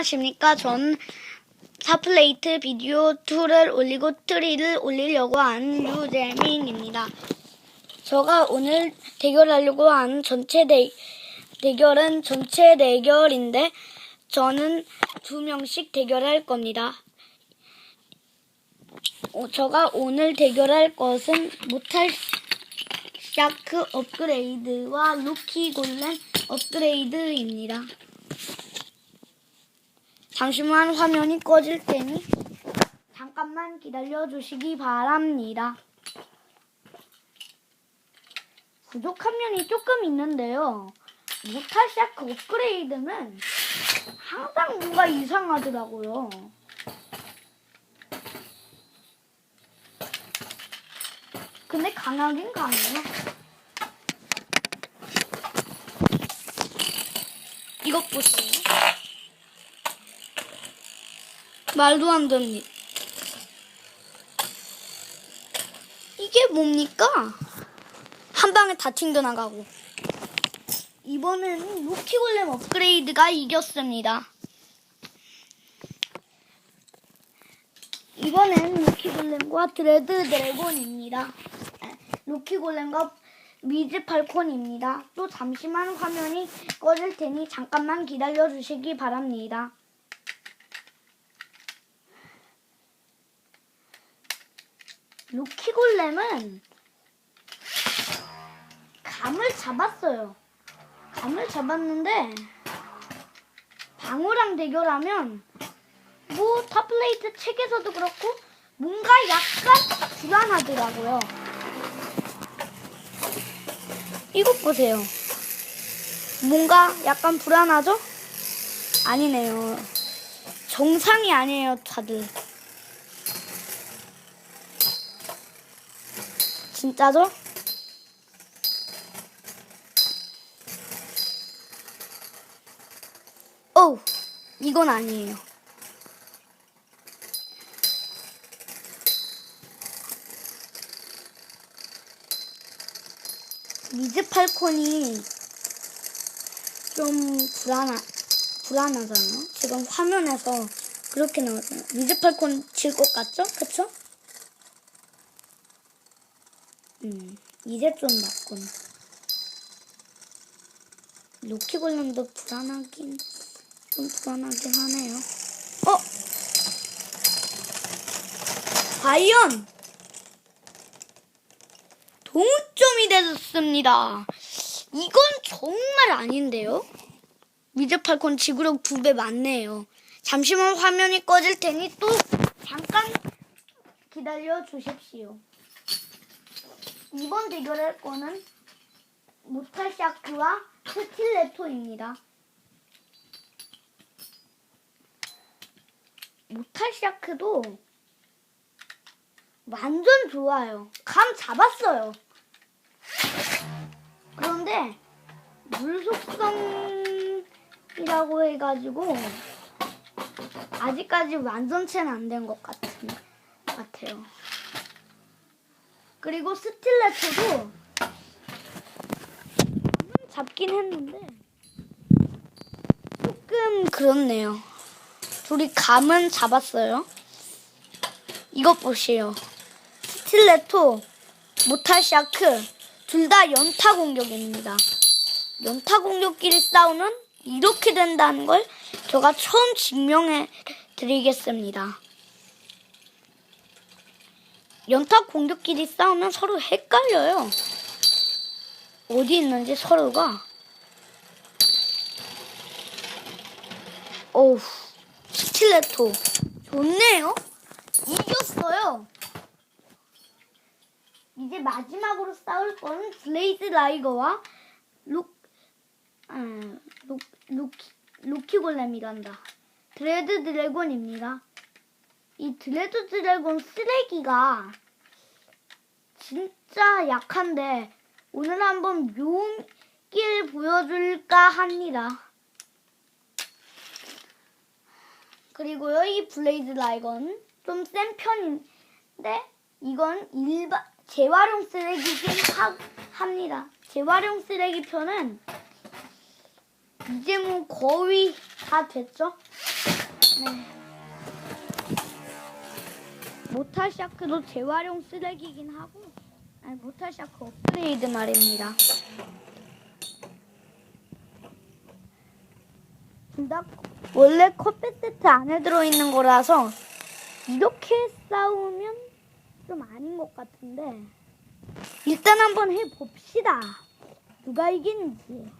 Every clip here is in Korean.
안녕하십니까. 전 사플레이트 비디오 2를 올리고 3를 올리려고 하는 유재민입니다. 제가 오늘 대결하려고 하는 전체 대, 대결은 전체 대결인데 저는 두 명씩 대결할 겁니다. 어, 제가 오늘 대결할 것은 모탈 샤크 업그레이드와 루키 골렘 업그레이드입니다. 잠시만 화면이 꺼질 테니 잠깐만 기다려 주시기 바랍니다. 부족한 면이 조금 있는데요. 모탈 샤크 업그레이드는 항상 뭔가 이상하더라고요. 근데 강하긴 강해요. 이것 보세요. 말도 안 됩니다. 이게 뭡니까? 한 방에 다 튕겨나가고. 이번에는 로키골렘 업그레이드가 이겼습니다. 이번엔 로키골렘과 드레드 드래곤입니다. 아, 로키골렘과 미즈 팔콘입니다. 또 잠시만 화면이 꺼질 테니 잠깐만 기다려 주시기 바랍니다. 루키골렘은 감을 잡았어요. 감을 잡았는데 방어랑 대결하면 뭐 탑플레이트 책에서도 그렇고 뭔가 약간 불안하더라고요. 이것 보세요. 뭔가 약간 불안하죠? 아니네요. 정상이 아니에요, 다들. 진짜죠? 오, 이건 아니에요. 미즈 팔콘이 좀 불안하, 불안하잖아요. 지금 화면에서 그렇게 나오잖아요. 미즈 팔콘 질 것 같죠? 그쵸? 음, 이제 좀 낫군. 로키골렘도 불안하긴, 좀 불안하긴 하네요. 어? 과연! 동점이 되었습니다. 이건 정말 아닌데요? 미드팔콘 지구력 두 배 많네요. 잠시만 화면이 꺼질 테니 또 잠깐 기다려 주십시오. 이번 대결할 거는 모탈샤크와 스틸레토입니다. 모탈샤크도 완전 좋아요. 감 잡았어요. 그런데 물 속성이라고 해가지고 아직까지 완전체는 안 된 것 같아요. 그리고 스틸레토도 잡긴 했는데 조금 그렇네요. 둘이 감은 잡았어요. 이것 보세요. 스틸레토, 모탈 샤크 둘 다 연타 공격입니다. 연타 공격끼리 싸우면 이렇게 된다는 걸 제가 처음 증명해 드리겠습니다. 연타 공격끼리 싸우면 서로 헷갈려요. 어디 있는지 서로가. 어우, 스틸레토. 좋네요. 이겼어요. 이제 마지막으로 싸울 거는 블레이드 라이거와 룩, 음, 룩, 루키, 루키골렘이란다. 드레드 드래곤입니다. 이 드레드 드래곤 쓰레기가 진짜 약한데 오늘 한번 묘길 보여줄까 합니다. 그리고요 이 블레이드 라이건 좀 센 편인데 이건 일반 재활용 쓰레기긴 하, 합니다. 재활용 쓰레기 편은 이제 뭐 거의 다 됐죠? 네. 모탈 샤크도 재활용 쓰레기긴 하고, 아니 모탈 샤크 업그레이드 말입니다. 둘다 원래 커피 세트 안에 들어있는 거라서 이렇게 싸우면 좀 아닌 것 같은데 일단 한번 해봅시다. 누가 이기는지.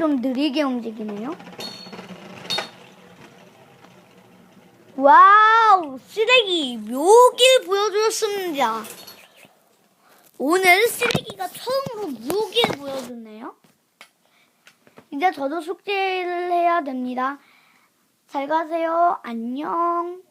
좀 느리게 움직이네요. 와우, 쓰레기 묘기를 보여주었습니다. 오늘 쓰레기가 처음으로 묘기를 보여주네요. 이제 저도 숙제를 해야 됩니다. 잘 가세요. 안녕.